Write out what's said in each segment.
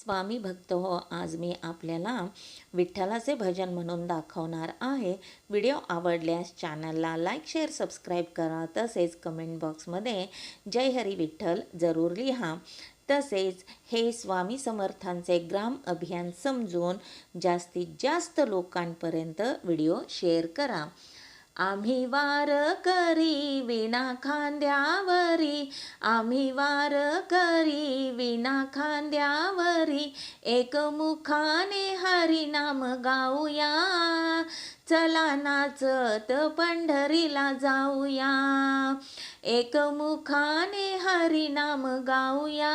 स्वामी भक्त हो आज मी आपल्याला विठ्ठलाचे भजन म्हणून दाखवणार आहे. व्हिडिओ आवडल्यास चॅनलला लाईक शेअर सबस्क्राईब करा. तसेच कमेंट बॉक्समध्ये जय हरी विठ्ठल जरूर लिहा. तसेच हे स्वामी समर्थांचे ग्राम अभियान समजून जास्तीत जास्त लोकांपर्यंत व्हिडिओ शेअर करा. आम्ही वार करी विना खांद्यावरी. आम्ही वार करी विना खांद्यावरी. एकमुखाने हरिनाम गाऊया. चला नाचत पंढरीला जाऊया. एकमुखाने हरिनाम गाऊया.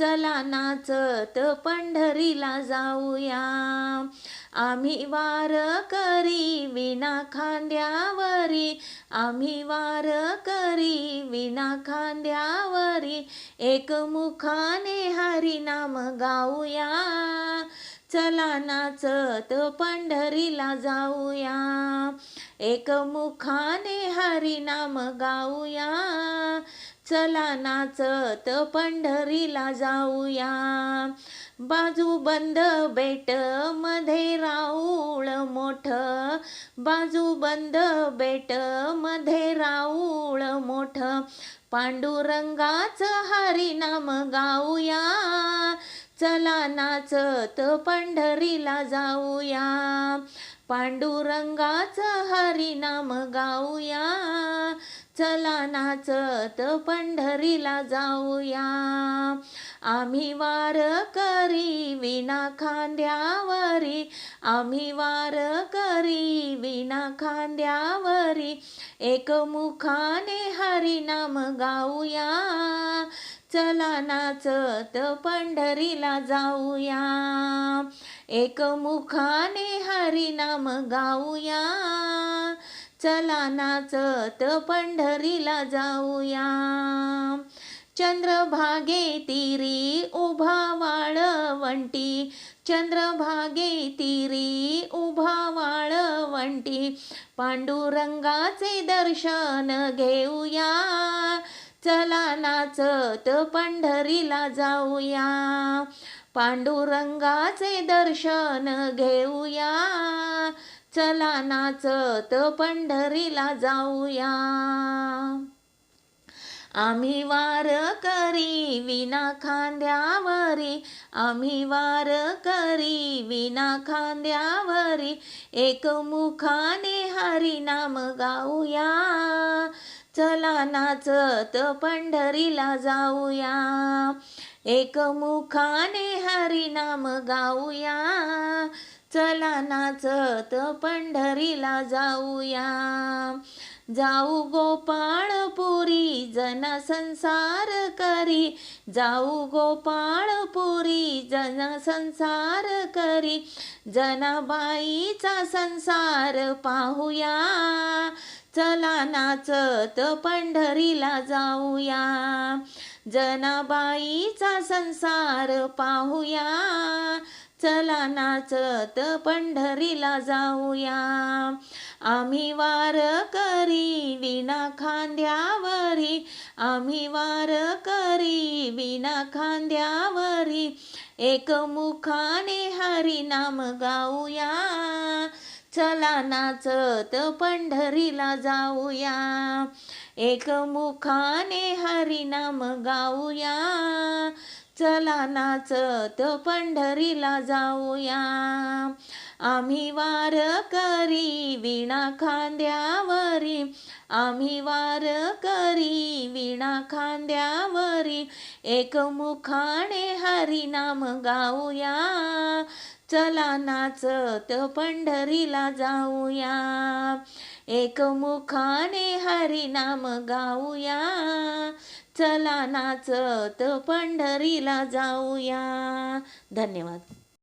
चला नाचत पंढरीला जाऊया. आम्ही वार करी विना खांद्यावरी. आम्ही वार करी विना खांद्यावरी. एकमुखाने हरिनाम गाऊया. चला नाचत पंढरीला जाऊया. एकमुखाने हरिनाम गाऊया. चला नाचत पंढरीला जाऊया. बाजू बंद बेटमध्ये राऊळ मोठ. बाजू बंद बेटमध्ये राऊळ मोठ. पांडुरंगाचं हरिनाम गाऊया. चला नाचत पंढरीला जाऊया. पांडुरंगाचं हरिनाम गाऊया. चला नाचत पंढरीला जाऊया. आम्ही वार करी विना खांद्यावरी. आम्ही वार करी विना खांद्यावरी. एकमुखाने हरिनाम गाऊया. चला नाचत पंढरीला जाऊया. एकमुखाने हरिनाम गाऊया. चला नाचत पंढरीला जाऊया. चंद्रभागे तिरी उभा वाळवंटी. चंद्रभागे तिरी उभा वाळवंटी. पांडुरंगाचे दर्शन घेऊया. चला नाचत पंढरीला जाऊया. पांडुरंगाचे दर्शन घेऊया. चला नाचत पंढरीला जाऊया. आम्ही वार करी विना खांद्यावरी आम्ही वार करी विना खांद्यावरी एकमुखाने हरिनाम गाऊया. चला नाचत पंढरीला जाऊया. एकमुखाने हरिनाम गाऊया. चला नाचत पंढरीला जाऊया. जाऊ गोपाळपुरी जन संसार करी. जाऊ गोपाळपुरी जन संसार करी. जनाबाईचा संसार पाहूया. चला नाचत पंढरीला जाऊया. जनाबाईचा संसार पाहूया. चला नाचत पंढरीला जाऊया. आम्ही वार करी विना खांद्यावरी. आम्ही वार करी विना खांद्यावरी. एकमुखाने हरिनाम गाऊया. चला नाचत पंढरीला जाऊया. एकमुखाने हरिनाम गाऊया. चला नाचत पंढरीला जाऊया. आम्ही वार करी विणा खांद्यावरी. आम्ही वार करी विणा खांद्यावरी. एकमुखाने हरिनाम गाऊया. चला नाचत पंढरीला जाऊया. एकमुखाने हरिनाम गाऊया. चला नाचत पंढरीला जाऊया. धन्यवाद.